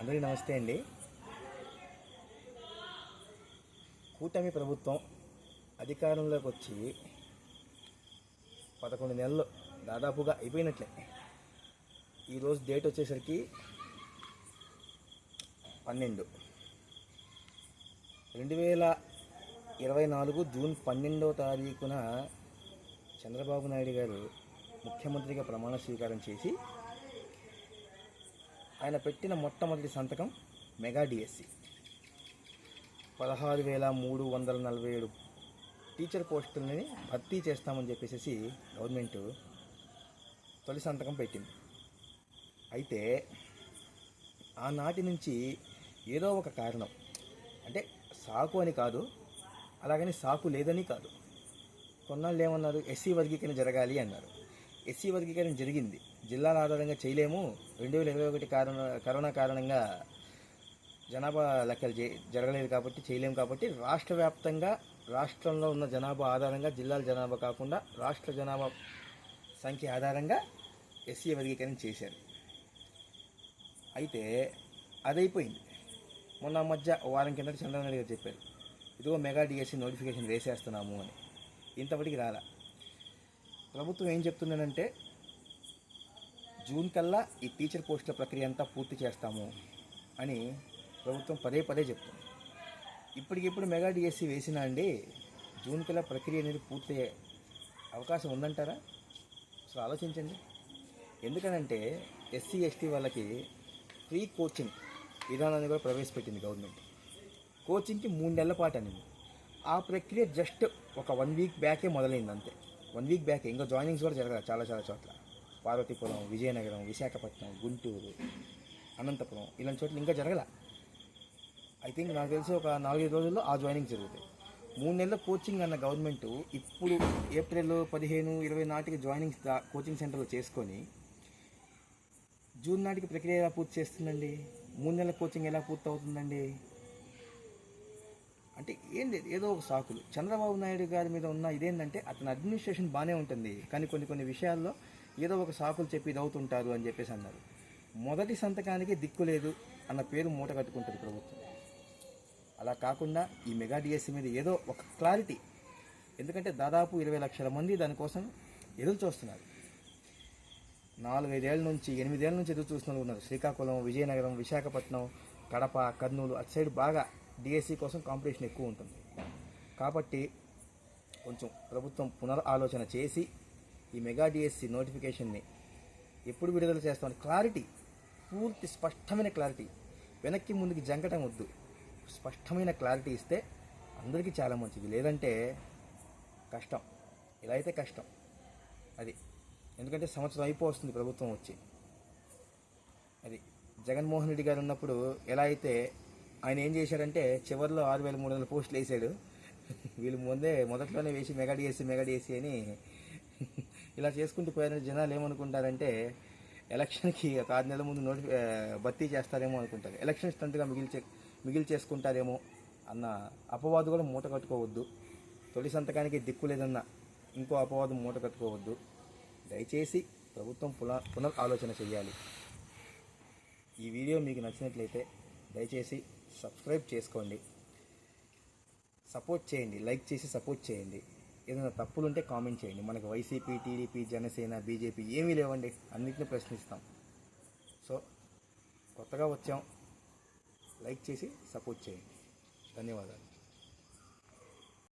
అందరికీ నమస్తే అండి. కూటమి ప్రభుత్వం అధికారంలోకి వచ్చి పదకొండు నెలలు దాదాపుగా అయిపోయినట్లే. ఈరోజు డేట్ వచ్చేసరికి పన్నెండు. రెండు వేల ఇరవై నాలుగు జూన్ పన్నెండవ తారీఖున చంద్రబాబు నాయుడు గారు ముఖ్యమంత్రిగా ప్రమాణ స్వీకారం చేసి ఆయన పెట్టిన మొట్టమొదటి సంతకం మెగా డిఎస్సి. పదహారు వేల మూడు వందల నలభై ఏడు టీచర్ పోస్టులని భర్తీ చేస్తామని చెప్పేసి గవర్నమెంట్ తొలి సంతకం పెట్టింది. అయితే ఆనాటి నుంచి ఏదో ఒక కారణం. అంటే సాకు అని కాదు అలాగని సాకు లేదని కాదు. కొన్నాళ్ళు ఏమన్నారు? ఎస్సీ వర్గీకరణ జరగాలి అన్నారు. ఎస్సీ వర్గీకరణ జరిగింది. జిల్లాల ఆధారంగా చేయలేము. రెండు వేల ఇరవై ఒకటి కారణ కరోనా కారణంగా జనాభా లెక్కలు చే జరగలేదు కాబట్టి చేయలేము కాబట్టి రాష్ట్ర వ్యాప్తంగా రాష్ట్రంలో ఉన్న జనాభా ఆధారంగా జిల్లాల జనాభా కాకుండా రాష్ట్ర జనాభా సంఖ్య ఆధారంగా ఎస్సీ వర్గీకరణ చేశారు. అయితే అదైపోయింది. మొన్న మధ్య వారం కింద చంద్రబాబు నాయుడు గారు చెప్పారు. ఇదిగో మెగా డిఎస్సీ నోటిఫికేషన్ వేసేస్తున్నాము అని. ఇంతవరకు రాలా. ప్రభుత్వం ఏం చెప్తుందంటే జూన్ కల్లా ఈ టీచర్ పోస్టుల ప్రక్రియ అంతా పూర్తి చేస్తాము అని ప్రభుత్వం పదే పదే చెప్తుంది. ఇప్పటికిప్పుడు మెగా డిఎస్సి వేసినా అండి జూన్ కల్లా ప్రక్రియ అనేది పూర్తయ్యే అవకాశం ఉందంటారా? అసలు ఆలోచించండి. ఎందుకనంటే ఎస్సీ ఎస్టీ వాళ్ళకి ఫ్రీ కోచింగ్ విధానాన్ని కూడా ప్రవేశపెట్టింది గవర్నమెంట్. కోచింగ్కి మూడు నెలల పాటు అనేది. ఆ ప్రక్రియ జస్ట్ ఒక వన్ వీక్ బ్యాకే మొదలైంది అంతే. వన్ వీక్ బ్యాక్ ఇంకా జాయినింగ్స్ కూడా జరగాలి చాలా చాలా చోట్ల. పార్వతీపురం విజయనగరం విశాఖపట్నం గుంటూరు అనంతపురం ఇలాంటి చోట్ల ఇంకా జరగల. ఐ థింక్ నాకు తెలిసి ఒక నాలుగైదు రోజుల్లో ఆ జాయినింగ్ జరుగుతాయి. మూడు నెలల కోచింగ్ అన్న గవర్నమెంట్ ఇప్పుడు ఏప్రిల్ పదిహేను ఇరవై నాటికి జాయినింగ్స్ కోచింగ్ సెంటర్లో చేసుకొని జూన్ నాటికి ప్రక్రియ ఎలా పూర్తి చేస్తుందండి? మూడు నెలల కోచింగ్ ఎలా పూర్తి అవుతుందండి ఏం లేదు ఏదో ఒక సాకులు. చంద్రబాబు నాయుడు గారి మీద ఉన్న ఇదేంటంటే అతని అడ్మినిస్ట్రేషన్ బాగానే ఉంటుంది. కానీ కొన్ని కొన్ని విషయాల్లో ఏదో ఒక సాకులు చెప్పి ఇది అవుతుంటారు అని చెప్పేసి అన్నారు. మొదటి సంతకానికి దిక్కు లేదు అన్న పేరు మూట కట్టుకుంటుంది ప్రభుత్వం. అలా కాకుండా ఈ మెగా డిఎస్సీ మీద ఏదో ఒక క్లారిటీ ఎందుకంటే దాదాపు ఇరవై లక్షల మంది దానికోసం ఎదురు చూస్తున్నారు. నాలుగైదేళ్ళ నుంచి ఎనిమిదేళ్ళ నుంచి ఎదురు చూస్తున్నారు. ఉన్నారు శ్రీకాకుళం విజయనగరం విశాఖపట్నం కడప కర్నూలు అటు సైడ్ బాగా డిఎస్సి కోసం కాంపిటీషన్ ఎక్కువ ఉంటుంది. కాబట్టి కొంచెం ప్రభుత్వం పునర్ ఆలోచన చేసి ఈ మెగా డిఎస్సి నోటిఫికేషన్ని ఎప్పుడు విడుదల చేస్తామని క్లారిటీ పూర్తి స్పష్టమైన క్లారిటీ వెనక్కి ముందుకి జంకటం వద్దు. స్పష్టమైన క్లారిటీ ఇస్తే అందరికీ చాలా మంచిది. లేదంటే కష్టం. ఇలా అయితే కష్టం. అది. ఎందుకంటే సంవత్సరం అయిపోతుంది ప్రభుత్వం వచ్చి. అది. జగన్మోహన్ రెడ్డి గారు ఉన్నప్పుడు ఎలా అయితే ఆయన ఏం చేశాడంటే చివరిలో ఆరు వేల మూడు వందల పోస్టులు వేసాడు. వీళ్ళు ముందే మొదట్లోనే వేసి మెగా డిఎస్సి అని ఇలా చేసుకుంటూ పోయిన జనాలు ఏమనుకుంటారంటే ఎలక్షన్కి ఒక ఆరు నెలల ముందు నోటి భర్తీ చేస్తారేమో అనుకుంటారు. ఎలక్షన్ స్టంట్గా మిగిల్చే మిగిలి చేసుకుంటారేమో అన్న అపవాదు కూడా మూట కట్టుకోవద్దు. తొలి సంతకానికి దిక్కు లేదన్న ఇంకో అపవాదం మూట కట్టుకోవద్దు. దయచేసి ప్రభుత్వం పునః పునర్ ఆలోచన చేయాలి ఈ వీడియో మీకు నచ్చినట్లయితే దయచేసి సబ్స్క్రైబ్ చేసుకోండి. సపోర్ట్ చేయండి. లైక్ చేసి సపోర్ట్ చేయండి. ఏదైనా తప్పులుంటే కామెంట్ చేయండి. మనకు వైసీపీ టీడీపీ జనసేన బీజేపీ ఏమీ లేవండి. అన్నింటినీ ప్రశ్నిస్తాం. సో కొత్తగా వచ్చాం. లైక్ చేసి సపోర్ట్ చేయండి. ధన్యవాదాలు.